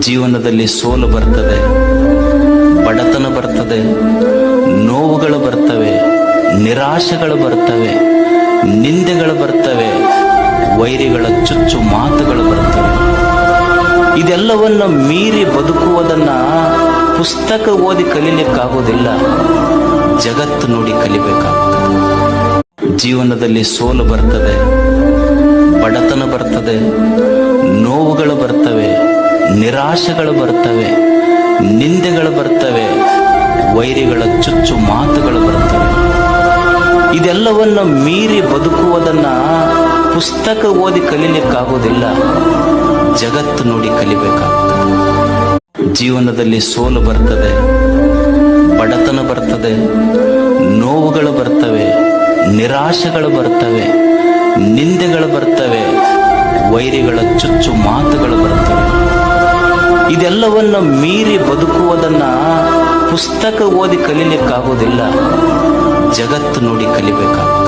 ಜೀವನದಲ್ಲಿ ಸೋಲು ಬರ್ತದೆ, ಬಡತನ ಬರ್ತದೆ, ನೋವುಗಳು ಬರ್ತವೆ, ನಿರಾಶೆಗಳು ಬರ್ತವೆ, ನಿಂದೆಗಳು ಬರ್ತವೆ, ವೈರಿಗಳ ಚುಚ್ಚು ಮಾತುಗಳು ಬರ್ತವೆ. ಇದೆಲ್ಲವನ್ನ ಮೀರಿ ಬದುಕುವುದನ್ನ ಪುಸ್ತಕ ಓದಿ ಕಲೀಲಿಕ್ಕಾಗೋದಿಲ್ಲ ಜಗತ್ತು ನೋಡಿ ಕಲಿಬೇಕಾಗ್ತದೆ ಜೀವನದಲ್ಲಿ ಸೋಲು ಬರ್ತದೆ, ಬಡತನ ಬರ್ತದೆ, ನೋವುಗಳು ಬರ್ತವೆ. ನಿರಾಶೆಗಳು ಬರ್ತವೆ, ನಿಂದೆಗಳು ಬರ್ತವೆ, ವೈರಿಗಳ ಚುಚ್ಚು ಮಾತುಗಳು ಬರ್ತವೆ. ಇದೆಲ್ಲವನ್ನ ಮೀರಿ ಬದುಕುವುದನ್ನ ಪುಸ್ತಕ ಓದಿ ಕಲೀಲಿಕ್ಕಾಗೋದಿಲ್ಲ ಜಗತ್ತು ನೋಡಿ ಕಲಿಬೇಕಾಗ್ತದೆ. ಜೀವನದಲ್ಲಿ ಸೋಲು ಬರ್ತದೆ, ಬಡತನ ಬರ್ತದೆ, ನೋವುಗಳು ಬರ್ತವೆ, ನಿರಾಶೆಗಳು ಬರ್ತವೆ, ನಿಂದೆಗಳು ಬರ್ತವೆ, ವೈರಿಗಳ ಚುಚ್ಚು ಮಾತುಗಳು ಬರ್ತವೆ. ಇದೆಲ್ಲವನ್ನ ಮೀರಿ ಬದುಕುವುದನ್ನ ಪುಸ್ತಕ ಓದಿ ಕಲೀಲಿಕ್ಕಾಗೋದಿಲ್ಲ ಜಗತ್ತು ನೋಡಿ ಕಲಿಬೇಕಾಗ್ತದೆ